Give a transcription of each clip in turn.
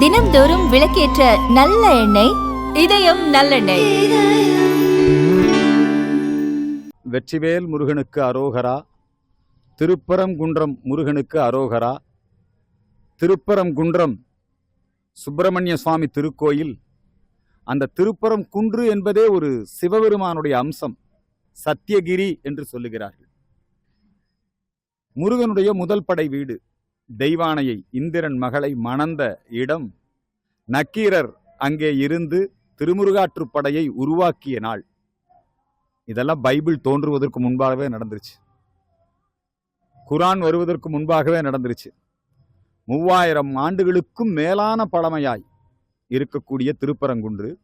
தினம்தோறும் விளக்கேற்ற நல்ல எண்ணெய் இதயம் நல்லெண்ணெய். வெற்றிவேல் முருகனுக்கு அரோகரா திருப்பரங்குன்றம் முருகனுக்கு அரோகரா திருப்பரங்குன்றம் சுப்பிரமணிய சுவாமி திருக்கோயில். அந்த திருப்பரம் குன்று என்பதே ஒரு சிவபெருமானுடைய அம்சம் சத்தியகிரி என்று சொல்லுகிறார்கள். முருகனுடைய முதல் படை வீடு. தெய்வானையை இந்திரன் மகளை மணந்த இடம் நக்கீரர் அங்கே இருந்து திருமுருகாற்றுப் படையை உருவாக்கிய நாள். இதெல்லாம் பைபிள் தோன்றுவதற்கு முன்பாகவே நடந்துருச்சு. குரான் வருவதற்கு முன்பாகவே நடந்துருச்சு. மூவாயிரம் ஆண்டுகளுக்கும் மேலான பழமையாய் இருக்கக்கூடிய திருப்பரங்குன்று.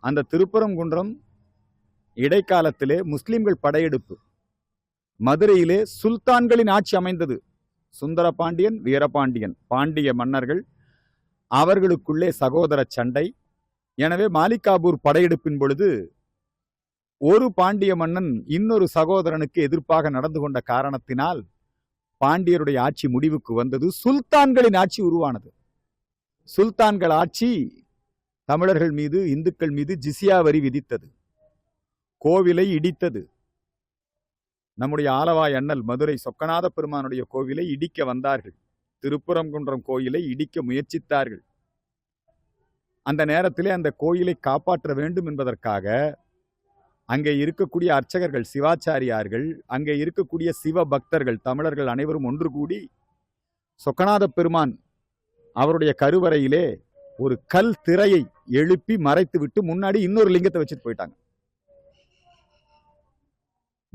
அந்த திருப்பரங்குன்றம் இடைக்காலத்திலே முஸ்லிம்கள் படையெடுப்பு. மதுரையிலே சுல்தான்களின் ஆட்சி அமைந்தது. சுந்தர பாண்டியன் வீரபாண்டியன் பாண்டிய மன்னர்கள் அவர்களுக்குள்ளே சகோதர சண்டை. எனவே மாலிகாபூர் படையெடுப்பின் பொழுது ஒரு பாண்டிய மன்னன் இன்னொரு சகோதரனுக்கு எதிர்ப்பாக நடந்து கொண்ட காரணத்தினால் பாண்டியருடைய ஆட்சி முடிவுக்கு வந்தது. சுல்தான்களின் ஆட்சி உருவானது. சுல்தான்கள் ஆட்சி தமிழர்கள் மீது இந்துக்கள் மீது ஜிசியா வரி விதித்தது. கோவிலை இடித்தது. நம்முடைய ஆலவாய் அண்ணல் மதுரை சொக்கநாத பெருமானுடைய கோவிலை இடிக்க வந்தார்கள். திருப்புறங்குன்றம் கோயிலை இடிக்க முயற்சித்தார்கள். அந்த நேரத்திலே அந்த கோயிலை காப்பாற்ற வேண்டும் என்பதற்காக அங்கே இருக்கக்கூடிய அர்ச்சகர்கள் சிவாச்சாரியார்கள் அங்கே இருக்கக்கூடிய சிவ பக்தர்கள் தமிழர்கள் அனைவரும் ஒன்று கூடி சொக்கநாத பெருமான் அவருடைய கருவறையிலே ஒரு கல் திரையை எழுப்பி மறைத்து விட்டு முன்னாடி இன்னொரு லிங்கத்தை வச்சுட்டு போயிட்டாங்க.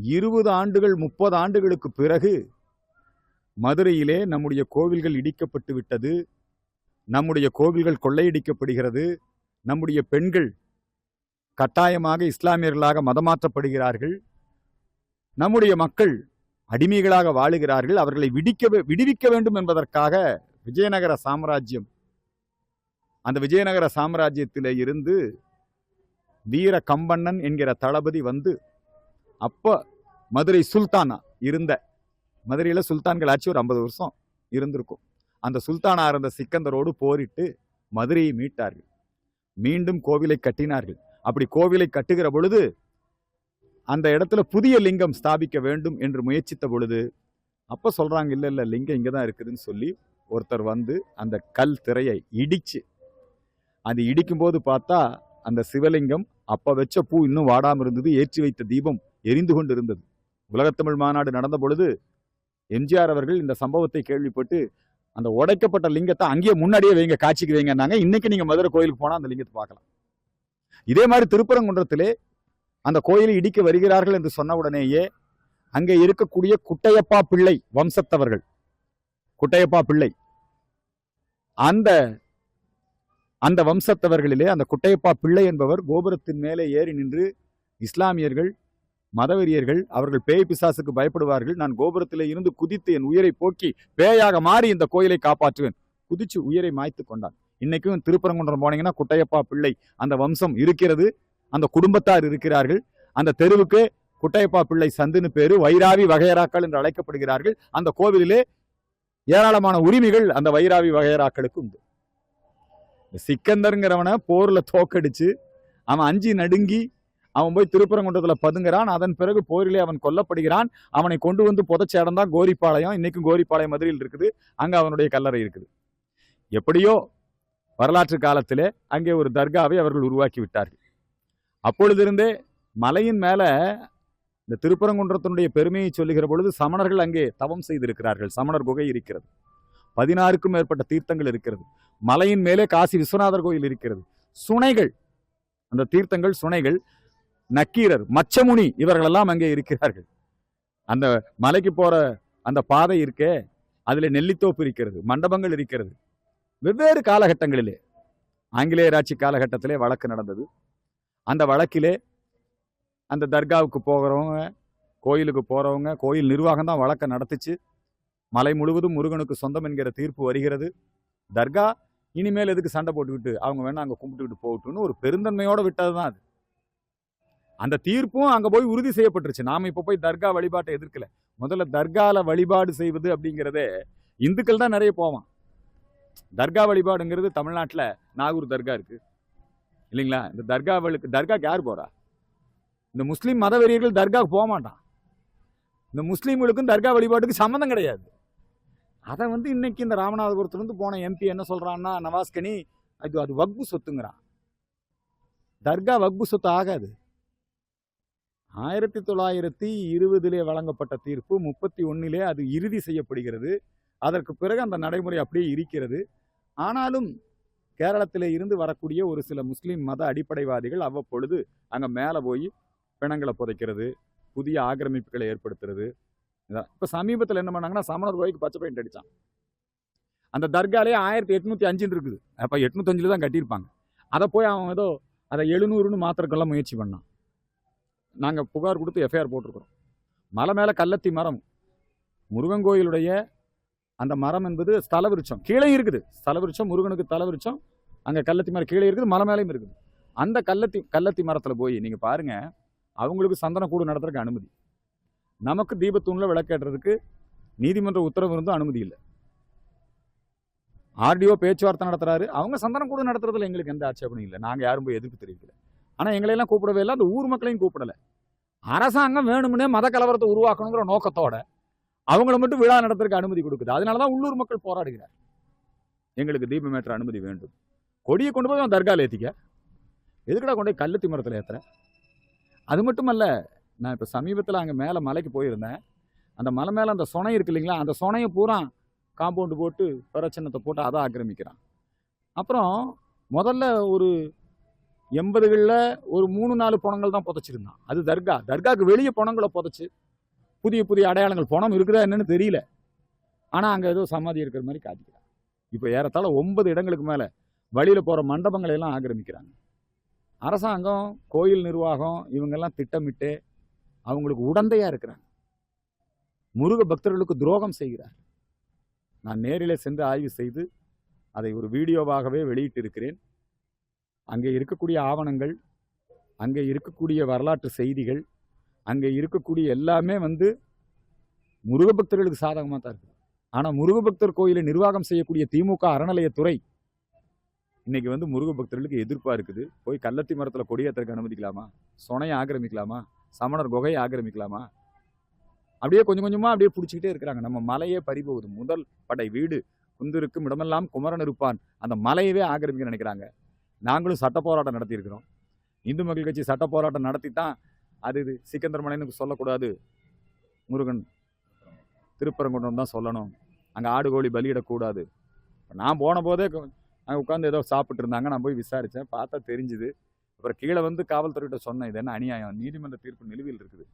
இருபது ஆண்டுகள் முப்பது ஆண்டுகளுக்கு பிறகு மதுரையிலே நம்முடைய கோவில்கள் இடிக்கப்பட்டு விட்டது. நம்முடைய கோவில்கள் கொள்ளையடிக்கப்படுகிறது. நம்முடைய பெண்கள் கட்டாயமாக இஸ்லாமியர்களாக மதமாற்றப்படுகிறார்கள். நம்முடைய மக்கள் அடிமைகளாக வாழுகிறார்கள். அவர்களை விடிக்க வே- விடுவிக்க வேண்டும் என்பதற்காக விஜயநகர சாம்ராஜ்யம் அந்த விஜயநகர சாம்ராஜ்யத்திலே இருந்து வீர கம்பண்ணன் என்கிற தளபதி வந்து அப்போ மதுரை சுல்தானா இருந்த மதுரையில் சுல்தான்கள் ஆட்சி ஒரு ஐம்பது வருஷம் இருந்திருக்கும். அந்த சுல்தானா இருந்த சிக்கந்தரோடு போரிட்டு மதுரையை மீட்டார்கள். மீண்டும் கோவிலை கட்டினார்கள். அப்படி கோவிலை கட்டுகிற பொழுது அந்த இடத்துல புதிய லிங்கம் ஸ்தாபிக்க வேண்டும் என்று முயற்சித்த பொழுது அப்போ சொல்கிறாங்க இல்லை இல்லை லிங்கம் இங்கே தான் இருக்குதுன்னு சொல்லி ஒருத்தர் வந்து அந்த கல் திரையை இடிச்சு அது இடிக்கும்போது பார்த்தா அந்த சிவலிங்கம் அப்போ வச்ச பூ இன்னும் வாடாமல் இருந்தது ஏற்றி வைத்த தீபம் எரிந்து கொண்டிருந்தது. உலகத்தமிழ் மாநாடு நடந்த பொழுது எம்ஜிஆர் அவர்கள் இந்த சம்பவத்தை கேள்விப்பட்டு அந்த உடைக்கப்பட்ட லிங்கத்தை அங்கேயே முன்னாடியே வைங்க காட்சிக்கு வைங்கன்னாங்க. இன்னைக்கு நீங்க மதுரை கோயிலுக்கு போனால் அந்த லிங்கத்தை பார்க்கலாம். இதே மாதிரி திருப்பரங்குன்றத்திலே அந்த கோயிலை இடிக்க வருகிறார்கள் என்று சொன்ன உடனேயே அங்கே இருக்கக்கூடிய குட்டையப்பா பிள்ளை வம்சத்தவர்கள் குட்டையப்பா பிள்ளை அந்த அந்த வம்சத்தவர்களிலே அந்த குட்டையப்பா பிள்ளை என்பவர் கோபுரத்தின் மேலே ஏறி நின்று இஸ்லாமியர்கள் மதவெறியர்கள் அவர்கள் பேய் பிசாசுக்கு பயப்படுவார்கள். நான் கோபுரத்திலே இருந்து குதித்து என் உயிரை போக்கி பேயாக மாறி இந்த கோயிலை காப்பாற்றுவேன். குதிச்சு உயிரை மாய்த்து கொண்டான். இன்னைக்கும் திருப்பரங்குன்றம் போனீங்கன்னா குட்டையப்பா பிள்ளை அந்த வம்சம் இருக்கிறது. அந்த குடும்பத்தார் இருக்கிறார்கள். அந்த தெருவுக்கு குட்டையப்பா பிள்ளை சந்துன்னு பேரு. வைராவி வகையராக்கள் என்று அழைக்கப்படுகிறார்கள். அந்த கோவிலிலே ஏராளமான உரிமைகள் அந்த வைராவி வகையராக்களுக்கு உண்டு. சிக்கந்தருங்கிறவனை போர்ல தோக்கடிச்சு அவன் அஞ்சி நடுங்கி அவன் போய் திருப்பரங்குன்றத்தில் பதுங்குறான். அதன் பிறகு போரிலே அவன் கொல்லப்படுகிறான். அவனை கொண்டு வந்து புதைச்ச இடம் தான் கோரிப்பாளையம். இன்னைக்கும் கோரிப்பாளையம் மதுரையில் இருக்குது. அங்கே அவனுடைய கல்லறை இருக்குது. எப்படியோ வரலாற்று காலத்திலே அங்கே ஒரு தர்காவை அவர்கள் உருவாக்கி விட்டார்கள். அப்பொழுதிருந்தே மலையின் மேலே இந்த திருப்பரங்குன்றத்தினுடைய பெருமையை சொல்லுகிற பொழுது சமணர்கள் அங்கே தவம் செய்திருக்கிறார்கள். சமணர் குகை இருக்கிறது. பதினாறுக்கும் மேற்பட்ட தீர்த்தங்கள் இருக்கிறது. மலையின் மேலே காசி விஸ்வநாதர் கோயில் இருக்கிறது. சுனைகள். அந்த தீர்த்தங்கள் சுனைகள் நக்கீரர் மச்சமுனி இவர்களெல்லாம் அங்கே இருக்கிறார்கள். அந்த மலைக்கு போகிற அந்த பாதை இருக்கே அதில் நெல்லித்தோப்பு இருக்கிறது மண்டபங்கள் இருக்கிறது. வெவ்வேறு காலகட்டங்களிலே ஆங்கிலேயர் ஆட்சி காலகட்டத்திலே வழக்கு நடந்தது. அந்த வழக்கிலே அந்த தர்காவுக்கு போகிறவங்க கோயிலுக்கு போகிறவங்க கோயில் நிர்வாகம் தான் வழக்கை நடத்துச்சு. மலை முழுவதும் முருகனுக்கு சொந்தம் என்கிற தீர்ப்பு வருகிறது. தர்கா இனிமேல் எதுக்கு சண்டை போட்டுக்கிட்டு அவங்க வேணா அங்கே கும்பிட்டுக்கிட்டு போகட்டும்னு ஒரு பெருந்தன்மையோடு விட்டது தான் அது. அந்த தீர்ப்பும் அங்கே போய் உறுதி செய்யப்பட்டுருச்சு. நாம் இப்போ போய் தர்கா வழிபாட்டை எதிர்க்கல. முதல்ல தர்காவில் வழிபாடு செய்வது அப்படிங்கிறதே இந்துக்கள் தான் நிறைய போவான். தர்கா வழிபாடுங்கிறது தமிழ்நாட்டில் நாகூர் தர்கா இருக்குது இல்லைங்களா? இந்த தர்காவளுக்கு தர்காக்கு யார் போகிறா இந்த முஸ்லீம் மதவெறியர்கள் தர்காவுக்கு போக மாட்டான். இந்த முஸ்லீம்களுக்கும் தர்கா வழிபாட்டுக்கு சம்மந்தம் கிடையாது. அதை வந்து இன்னைக்கு இந்த ராமநாதபுரத்துலேருந்து போன எம்பி என்ன சொல்கிறான்னா நவாஸ்கனி அது அது வக்பு சொத்துங்கிறான். தர்கா வக்பு சொத்து ஆகாது. ஆயிரத்தி தொள்ளாயிரத்தி இருபதிலே வழங்கப்பட்ட தீர்ப்பு முப்பத்தி ஒன்னிலே அது இறுதி செய்யப்படுகிறது. அதற்கு பிறகு அந்த நடைமுறை அப்படியே இருக்கிறது. ஆனாலும் கேரளத்தில் இருந்து வரக்கூடிய ஒரு சில முஸ்லீம் மத அடிப்படைவாதிகள் அவ்வப்பொழுது அங்கே மேலே போய் பிணங்களை புதைக்கிறது புதிய ஆக்கிரமிப்புகளை ஏற்படுத்துறது. இப்போ சமீபத்தில் என்ன பண்ணாங்கன்னா சமணர் கோயிலுக்கு பச்சை பெயிண்ட் அடிச்சான். அந்த தர்காலே ஆயிரத்தி எட்நூத்தி அஞ்சுன்னு இருக்குது. அப்போ எட்நூத்தஞ்சில் தான் கட்டியிருப்பாங்க. அதை போய் அவன் ஏதோ அதை எழுநூறுன்னு மாத்திரக்கெல்லாம் முயற்சி பண்ணான். நாங்கள் புகார் கொடுத்து எஃப்ஐஆர் போட்டிருக்கிறோம். மலை மேலே கல்லத்தி மரம். முருகன் கோயிலுடைய அந்த மரம் என்பது ஸ்தல விருட்சம் கீழே இருக்குது. ஸ்தல விருட்சம் முருகனுக்கு தல விருட்சம் அங்கே கள்ளத்தி மரம் கீழே இருக்குது மலை மேலேயும் இருக்குது. அந்த கல்லத்தி கல்லத்தி மரத்தில் போய் நீங்கள் பாருங்க அவங்களுக்கு சந்தன கூடு நடத்துறதுக்கு அனுமதி. நமக்கு தீபத்தூணில் விளக்கேற்றுறதுக்கு நீதிமன்ற உத்தரவு இருந்தும் அனுமதி இல்லை. ஆர்டிஓ பேச்சுவார்த்தை நடத்துறாரு. அவங்க சந்தனம் கூட நடத்துறதுல எங்களுக்கு எந்த ஆட்சேபனும் இல்லை. நாங்கள் யாரும் போய் எதிர்ப்பு தெரிவிக்கல. ஆனால் எங்களையெல்லாம் கூப்பிடவே இல்லை. அந்த ஊர் மக்களையும் கூப்பிடல. அரசாங்கம் வேணும்னே மத கலவரத்தை உருவாக்கணுங்கிற நோக்கத்தோட அவங்கள மட்டும் விழா நடத்துறதுக்கு அனுமதி கொடுக்குது. அதனால தான் உள்ளூர் மக்கள் போராடுகிறார். எங்களுக்கு தீபமேற்ற அனுமதி வேண்டும். கொடியை கொண்டு போய் அவன் தர்காவில் ஏற்றிக்க எதுக்குடா கொண்டு போய் கல்லுத்தி மரத்தில் ஏற்றுறேன் அது மட்டுமல்ல நான் இப்போ சமீபத்தில் அங்கே மேலே மலைக்கு போயிருந்தேன். அந்த மலை மேலே அந்த சொனை இருக்கு இல்லைங்களா? அந்த சொனையை பூரா காம்பவுண்டு போட்டு பிரச்சனத்தை போட்டு அதை ஆக்கிரமிக்கிறான். அப்புறம் முதல்ல ஒரு எண்பதுகளில் ஒரு மூணு நாலு பணங்கள் தான் புதைச்சிருந்தான். அது தர்கா. தர்காவுக்கு வெளியே பணங்களை புதைச்சி புதிய புதிய அடையாளங்கள் பணம் இருக்குதா என்னன்னு தெரியல. ஆனால் அங்கே ஏதோ சமாதி இருக்கிற மாதிரி காட்டிக்கிறாங்க. இப்போ ஏறத்தாழ ஒன்பது இடங்களுக்கு மேலே வழியில் போகிற மண்டபங்களை எல்லாம் ஆக்கிரமிக்கிறாங்க. அரசாங்கம் கோயில் நிர்வாகம் இவங்கெல்லாம் திட்டமிட்டு அவங்களுக்கு உடந்தையாக இருக்கிறாங்க. முருக பக்தர்களுக்கு துரோகம் செய்கிறார். நான் நேரிலே சென்று ஆய்வு செய்து அதை ஒரு வீடியோவாகவே வெளியிட்டு இருக்கிறேன் அங்கே இருக்கக்கூடிய ஆவணங்கள் அங்கே இருக்கக்கூடிய வரலாற்று செய்திகள் அங்கே இருக்கக்கூடிய எல்லாமே வந்து முருகபக்தர்களுக்கு சாதகமாக தான் இருக்குது. ஆனால் முருகபக்தர் கோயிலை நிர்வாகம் செய்யக்கூடிய திமுக அறநிலையத்துறை இன்னைக்கு வந்து முருகபக்தர்களுக்கு எதிர்ப்பாக இருக்குது. போய் கள்ளத்தி மரத்தில் கொடியேற்றக்கு அனுமதிக்கலாமா? சொனையை ஆக்கிரமிக்கலாமா? சமணர் குகையை ஆக்கிரமிக்கலாமா? அப்படியே கொஞ்சம் கொஞ்சமாக அப்படியே பிடிச்சிக்கிட்டே இருக்கிறாங்க. நம்ம மலையே பறிபோகுது. முதல் படை வீடு குந்திருக்கும் இடமெல்லாம் குமரன் இருப்பான். அந்த மலையவே ஆக்கிரமிக்க நினைக்கிறாங்க. நாங்களும் சட்ட போராட்டம் நடத்தியிருக்கிறோம். இந்து மக்கள் கட்சி சட்ட போராட்டம் நடத்தி தான் அது இது சிக்கந்தரமலைன்னு சொல்லக்கூடாது. முருகன் திருப்பரங்குன்றம் தான் சொல்லணும். அங்கே ஆடு கோழி பலியிடக்கூடாது. நான் போன போதே அங்கே உட்காந்து ஏதோ சாப்பிட்டு இருந்தாங்க. நான் போய் விசாரித்தேன் பார்த்தா தெரிஞ்சுது. அப்புறம் கீழே வந்து காவல்துறையிட்ட சொன்னேன். இது என்ன அநியாயம்? நீதிமன்ற தீர்ப்பு நிலுவையில் இருக்குது.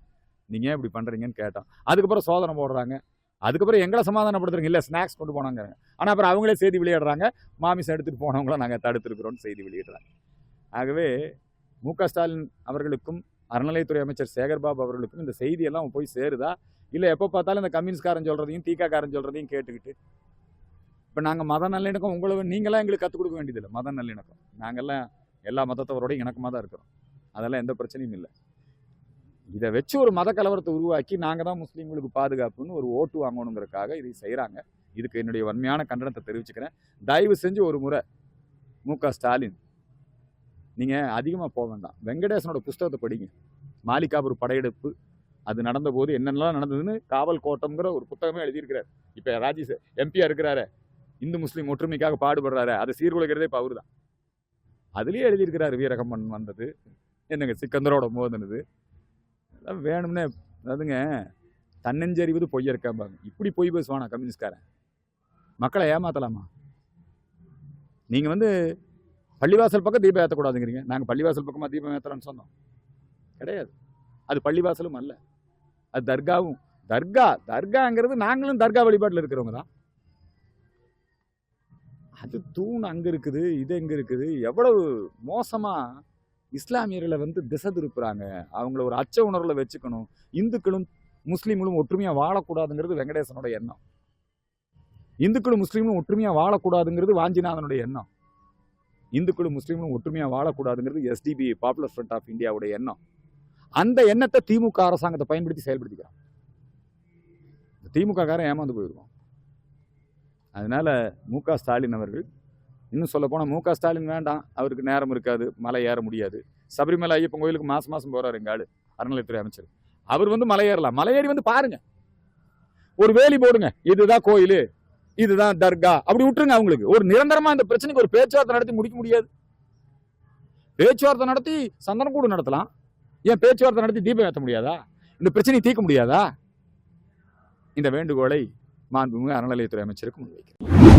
நீங்கள் ஏன் இப்படி பண்ணுறீங்கன்னு கேட்டோம் அதுக்கப்புறம் சோதனை போடுறாங்க. அதுக்கப்புறம் எங்களை சமாதானப்படுத்துறீங்க இல்லை ஸ்நாக்ஸ் கொண்டு போனாங்க ஆனால் அப்புறம் அவங்களே செய்தி வெளியிடுறாங்க. மாமிசம் எடுத்துகிட்டு போனவங்கள நாங்கள் தடுத்திருக்கிறோம்னு செய்தி வெளியிடுறாங்க. ஆகவே மு ஸ்டாலின் அவர்களுக்கும் அறநிலையத்துறை அமைச்சர் சேகர்பாபு அவர்களுக்கும் இந்த செய்தியெல்லாம் போய் சேருதா? இல்லை எப்போ பார்த்தாலும் இந்த கம்யூனிஸ்ட்காரன் சொல்கிறதையும் தீக்காக்காரன் சொல்கிறதையும் கேட்டுக்கிட்டு. இப்போ நாங்கள் மத நல்லிணக்கம் உங்களை நீங்களாம் எங்களுக்கு கற்றுக் கொடுக்க வேண்டியதில்லை. மத நல்லிணக்கம். நாங்கள்லாம் எல்லா மதத்தவரோடையும் இணக்கமாக தான் இருக்கிறோம். அதெல்லாம் எந்த பிரச்சனையும் இல்லை. இதை வச்சு ஒரு மத கலவரத்தை உருவாக்கி நாங்கள் தான் முஸ்லீம்களுக்கு பாதுகாப்புன்னு ஒரு ஓட்டு வாங்கணுங்கிறதுக்காக இதை செய்கிறாங்க இதுக்கு என்னுடைய வன்மையான கண்டனத்தை தெரிவிச்சுக்கிறேன். தயவு செஞ்சு ஒரு முறை மு க ஸ்டாலின் நீங்கள் அதிகமாக போக வேண்டாம். வெங்கடேசனோட புஸ்தகத்தை படிங்க. மாலிகாபூர் படையெடுப்பு அது நடந்தபோது என்னென்னலாம் நடந்ததுன்னு காவல் கோட்டம்ங்கிற ஒரு புத்தகமே எழுதியிருக்கிறார். இப்போ ராஜி எம்பியாக இருக்கிறாரு இந்து முஸ்லீம் ஒற்றுமைக்காக பாடுபடுறாரு அதை சீர்குலைக்கிறதே இப்போ அவர் தான் அதுலேயே எழுதியிருக்கிறாரு வீரகம்மன் வந்தது என்னங்க சிக்கந்தரோட மோதினது. வேணும்னே அதாவதுங்க தன்னஞ்சறிவது பொய்ய இருக்காம்பாங்க இப்படி பொய் பேசுவானா கம்யூனிஸ்ட்காரன்? மக்களை ஏமாத்தலாமா? நீங்கள் வந்து பள்ளிவாசல் பக்கம் தீபம் ஏற்றக்கூடாதுங்கிறீங்க நாங்கள் பள்ளிவாசல் பக்கமாக தீபம் ஏற்றலான்னு சொன்னோம். கிடையாது. அது பள்ளிவாசலும் அல்ல. அது தர்காவும். தர்கா தர்காங்கிறது நாங்களும் தர்கா வழிபாட்டில் இருக்கிறவங்க தான். அது தூண் அங்கே இருக்குது இது எங்கே இருக்குது. எவ்வளவு மோசமாக இஸ்லாமியர்களை வந்து திசை திருப்புறாங்க. அவங்கள ஒரு அச்ச உணர்வில் வச்சுக்கணும். இந்துக்களும் முஸ்லீம்களும் ஒற்றுமையாக வாழக்கூடாதுங்கிறது வெங்கடேசனோட எண்ணம். இந்துக்களும் முஸ்லீம்களும் ஒற்றுமையாக வாழக்கூடாதுங்கிறது வாஞ்சிநாதனுடைய எண்ணம். இந்துக்களும் முஸ்லீம்களும் ஒற்றுமையாக வாழக்கூடாதுங்கிறது எஸ்டிபி பாப்புலர் ஃப்ரண்ட் ஆஃப் இந்தியாவுடைய எண்ணம். அந்த எண்ணத்தை திமுக அரசாங்கத்தை பயன்படுத்தி செயல்படுத்திக்கிறான் திமுக காரன் ஏமாந்து போயிருக்கோம் அதனால் மு க ஸ்டாலின் அவர்கள் இன்னும் சொல்ல போனால் மு க. ஸ்டாலின் வேண்டாம். அவருக்கு நேரம் இருக்காது. மலை ஏற முடியாது. சபரிமலை ஐயப்பன் கோயிலுக்கு மாசம் மாசம் போகிறார் எங்கள் ஆள். அறநிலையத்துறை அமைச்சர். அவர் வந்து மலை ஏறலாம். மலை ஏறி வந்து பாருங்க. ஒரு வேலி போடுங்க. இதுதான் கோயில். இதுதான் தர்கா. அப்படி விட்டுருங்க அவங்களுக்கு. ஒரு நிரந்தரமா இந்த பிரச்சனைக்கு ஒரு பேச்சுவார்த்தை நடத்தி முடிக்க முடியாது. பேச்சுவார்த்தை நடத்தி சந்தனக்கூடு நடத்தலாம். ஏன் பேச்சுவார்த்தை நடத்தி தீபம் ஏற்ற முடியாதா? இந்த பிரச்சனையை தீர்க்க முடியாதா? இந்த வேண்டுகோளை மாண்புமிகு அறநிலையத்துறை அமைச்சருக்கு முன்வைக்கிறேன்.